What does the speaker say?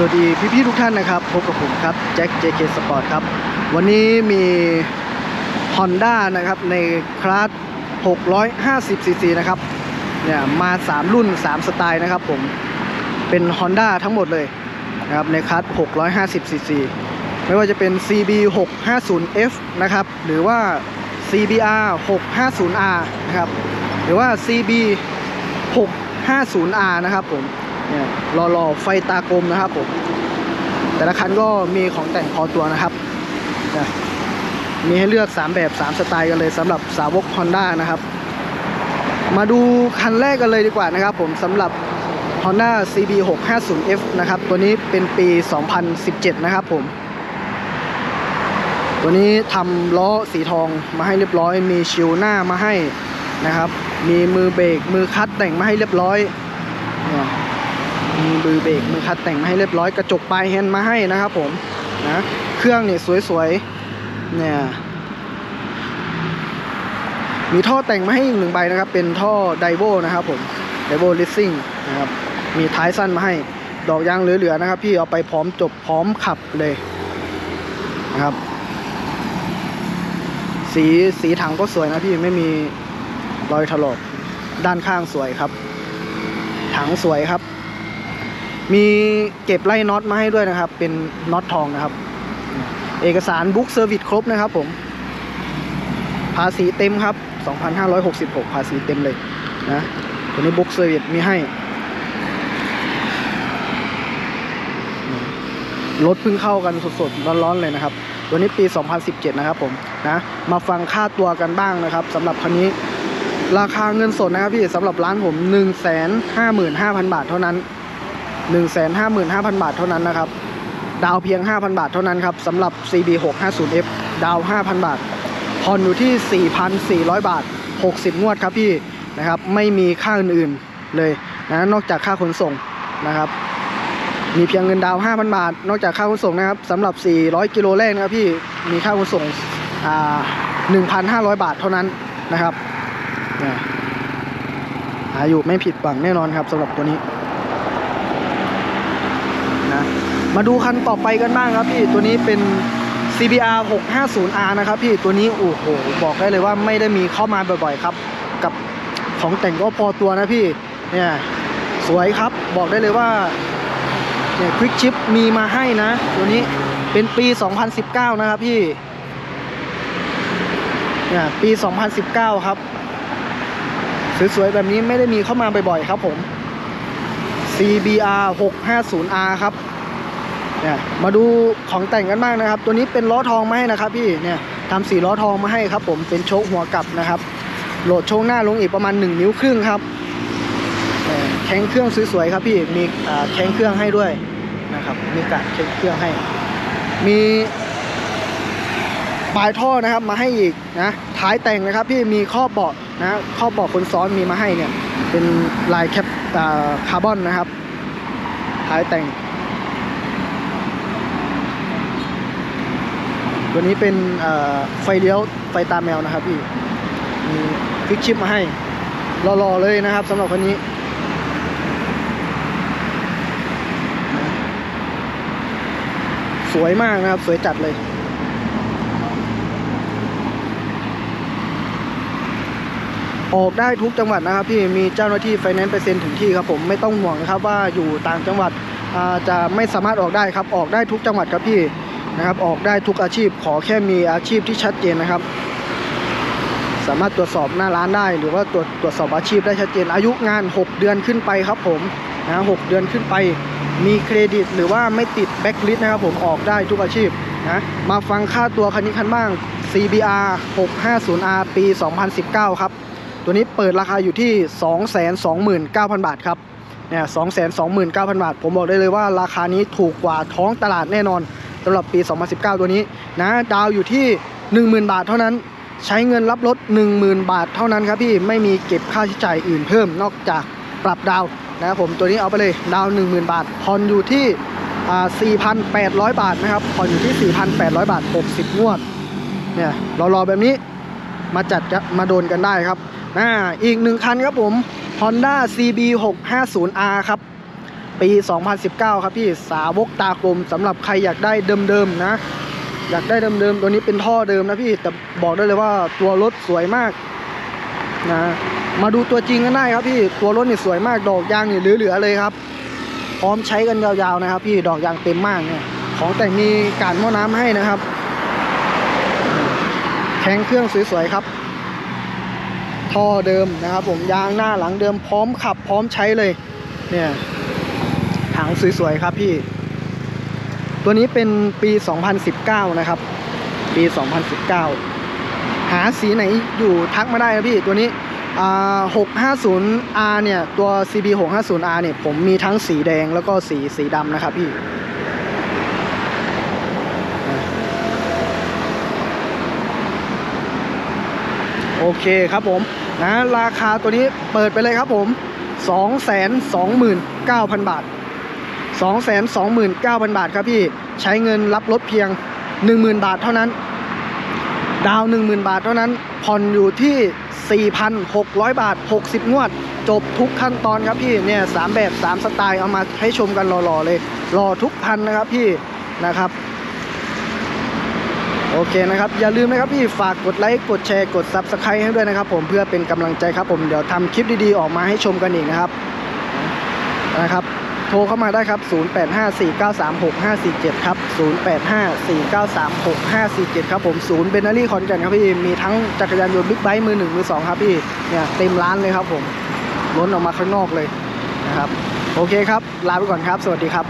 สวัสดีพี่ๆทุกท่านนะครับ พบกับผมครับแจ็ค JK Sport ครับ วันนี้มี Honda นะครับในคลาส 650cc นะครับเนี่ยมา 3 รุ่น 3 สไตล์นะครับผมเป็น Honda ทั้งหมดเลยนะครับในคลาส 650cc ไม่ว่าจะเป็น CB 650F นะครับหรือว่า CBR 650R นะครับหรือว่า CB 650R นะครับผม เนี่ยรอรอไฟตากลมนะครับผมแต่ละคันก็มีของแต่งพอตัวนะครับมีให้เลือก 3 แบบ 3 สไตล์กันเลยสำหรับสาวก Honda นะครับ มาดูคันแรกกันเลยดีกว่านะครับผมสำหรับ Honda CB 650F นะครับ ตัวนี้เป็นปี 2017 นะครับผม ตัวนี้ทำล้อสีทองมาให้เรียบร้อย มีชิวหน้ามาให้นะครับ มีมือเบรกมือคัดแต่งมาให้เรียบร้อย มีมือเบรกมือคัดแต่งมาให้เรียบร้อยกระจกปลายแฮนด์มาให้นะครับผมนะเครื่องเนี่ยสวยๆเนี่ยมีท่อแต่งมาให้อีกหนึ่งใบนะครับ เป็นท่อไดโวนะครับผมไดโวลิสซิ่งนะครับมีท้ายสั้นมาให้ดอกยางเหลือๆนะครับ พี่เอาไปพร้อมจบพร้อมขับเลยนะครับ สีสีถังก็สวยนะพี่ไม่มีรอยถลอกด้านข้างสวยครับ ถังสวยครับ มีเก็บไล่น็อตมาให้ด้วยนะครับ เป็นน็อตทองนะครับ เอกสารบุ๊กเซอร์วิสครบนะครับผม ภาษีเต็มครับ 2,566 ภาษีเต็มเลยนะตัวนี้บุ๊กเซอร์วิสมีให้ รถเพิ่งเข้ากันสดๆ ร้อนๆ เลยนะครับ ตัวนี้ปี 2017 นะครับผมนะ มาฟังค่าตัวกันบ้างนะครับสำหรับคันนี้ราคาเงินสดนะครับพี่สำหรับร้านผม 155,000 บาทเท่านั้น 155,000 บาทเท่านั้นนะครับ ดาวเพียง 5,000 บาทเท่านั้นครับสำหรับ CB 650F ดาว 5,000 บาทผ่อนอยู่ที่ 4,400 บาท 60 งวดครับพี่นะครับไม่มีค่าอื่นๆเลยนะนอกจากค่าขนส่งนะครับมีเพียงเงินดาว 5,000 บาท นอกจากค่าขนส่งนะครับสำหรับ 400 กิโลแรกนะครับพี่มีค่าขนส่งอ่า1,500 บาทเท่านั้นนะครับหาอยู่ไม่ผิดหวังแน่นอนครับสำหรับตัวนี้นะ มาดูคันต่อไปกันบ้างครับพี่ตัวนี้เป็น CBR 650R นะครับพี่ตัวนี้โอ้โหบอกได้เลยว่าไม่ได้มีเข้ามาบ่อยๆครับ กับของแต่งก็พอตัวนะพี่เนี่ยสวยครับบอกได้เลยว่าเนี่ยควิกชิปมีมาให้นะ ตัวนี้เป็นปี 2019 นะครับพี่เนี่ยปี 2019 ครับ สวยๆแบบนี้ไม่ได้มีเข้ามาบ่อยๆครับผม CBR 650R ครับ เนี่ยมาดูของแต่งกันบ้างนะครับ ตัวนี้เป็นล้อทองมาให้นะครับ พี่เนี่ยทำสีล้อทองมาให้ครับ ผมเป็นโชคหัวกลับนะครับ โหลดโชคหน้าลงอีกประมาณ 1 นิ้วครึ่งครับแข้งเครื่องสวยๆครับพี่มีแข้งเครื่องให้ด้วยนะครับ มีกาดแข้งเครื่องให้ มีปลายท่อนะครับมาให้อีกนะท้ายแต่งนะครับ พี่มีข้อเบาะนะข้อเบาะคนซ้อนมีมาให้เนี่ยเป็นลายแคปคาร์บอนนะครับ ท้ายแต่ง ตัวนี้เป็นไฟเลี้ยวไฟตาแมวนะครับพี่มีฟิกชิปมาให้รอๆเลยนะครับสำหรับคันนี้สวยมากนะครับ สวยจัดเลย ออกได้ทุกจังหวัดนะครับพี่มีเจ้าหน้าที่ไฟแนนซ์ไปเซ็นถึงที่ครับผมไม่ต้องห่วงนะครับว่าอยู่ต่างจังหวัดจะไม่สามารถออกได้ครับออกได้ทุกจังหวัดครับพี่ นะครับ ออกได้ทุกอาชีพขอแค่มีอาชีพที่ชัดเจนนะครับ สามารถตรวจสอบหน้าร้านได้ หรือว่าตรวจตรวจสอบอาชีพได้ชัดเจน อายุงาน 6 เดือนขึ้นไปครับผมนะหกเดือนขึ้นไป มีเครดิต หรือว่าไม่ติดแบ็คลิสต์นะครับผมออกได้ทุกอาชีพนะมาฟังค่าตัวคันนี้คันบ้าง CBR 650R ปี 2019 ครับ ตัวนี้เปิดราคาอยู่ที่ 229,000 บาทครับเนี่ย229,000 บาท ผมบอกได้เลยว่าราคานี้ถูกกว่าท้องตลาดแน่นอนำหรับปี 2019 ตัวนี้นะดาวอยู่ที่ 10,000 บาทเท่านั้น ใช้เงินรับรถ 10,000 บาทเท่านั้นครับพี่ไม่มีเก็บค่าใช้จ่ายอื่นเพิ่มนอกจากปรับดาวนะครับผมตัวนี้เอาไปเลยดาว 10,000 บาทผ่อนอยู่ที่ 4,800 บาทนะครับผ่อนอยู่ที่ 4,800 บาท 60 งวดเนี่ยรอๆแบบนี้มาจัดมาโดนกันได้ครับอ่าอีกหนึ่งคันครับผม Honda CB 650R ครับ ปี 2019 ครับพี่สาวกตากลมสำหรับใครอยากได้เดิมๆนะ อยากได้เดิมๆตัวนี้เป็นท่อเดิมนะพี่แต่บอกได้เลยว่าตัวรถสวยมากนะมาดูตัวจริงกันได้ครับพี่ตัวรถนี่สวยมากดอกยางนี่เหลือๆเลยครับ พร้อมใช้กันยาวๆนะครับ พี่ดอกยางเต็มมากเนี่ยของแต่งมีการหม้อน้ำให้นะครับแข็งเครื่องสวยๆครับท่อเดิมนะครับ ผมยางหน้าหลังเดิมพร้อมขับพร้อมใช้เลย เนี่ย ถังสวยๆครับพี่ ตัวนี้เป็นปี 2019 นะครับ ปี 2019 หาสีไหนอยู่ทักมาได้นะพี่ ตัวนี้อ่า 650R เนี่ย ตัว CB 650R เนี่ย ผมมีทั้งสีแดงแล้วก็สีสีดำนะครับพี่โอเคครับผมนะราคาตัวนี้เปิดไปเลยครับผม 229,000 บาท 229,000 บาทครับพี่ ใช้เงินรับรถเพียง 10,000 บาทเท่านั้น ดาวน์10,000 บาทเท่านั้น ผ่อนอยู่ที่ 4,600 บาท 60 งวด จบทุกขั้นตอนครับพี่ เนี่ยสามแบบสามสไตล์ เอามาให้ชมกันรอๆเลย รอทุกคันนะครับพี่ นะครับโอเคนะครับ อย่าลืมนะครับพี่ฝากกดไลค์กดแชร์กด Subscribe ให้ด้วยนะครับ ผมเพื่อเป็นกำลังใจครับผมเดี๋ยวทำคลิปดีๆออกมาให้ชมกันอีกนะครับนะครับ โทรเข้ามาได้ครับ 0854936547 ครับ 0854936547 ครับผมศูนย์เบนนารี่คอนแก่นครับพี่ มีทั้งจักรยานยนต์บิ๊กไบค์มือหนึ่งมือสองครับพี่ เนี่ยเต็มร้านเลยครับผมล้นออกมาข้างนอกเลยนะครับ โอเคครับ ลาไปก่อนครับ สวัสดีครับ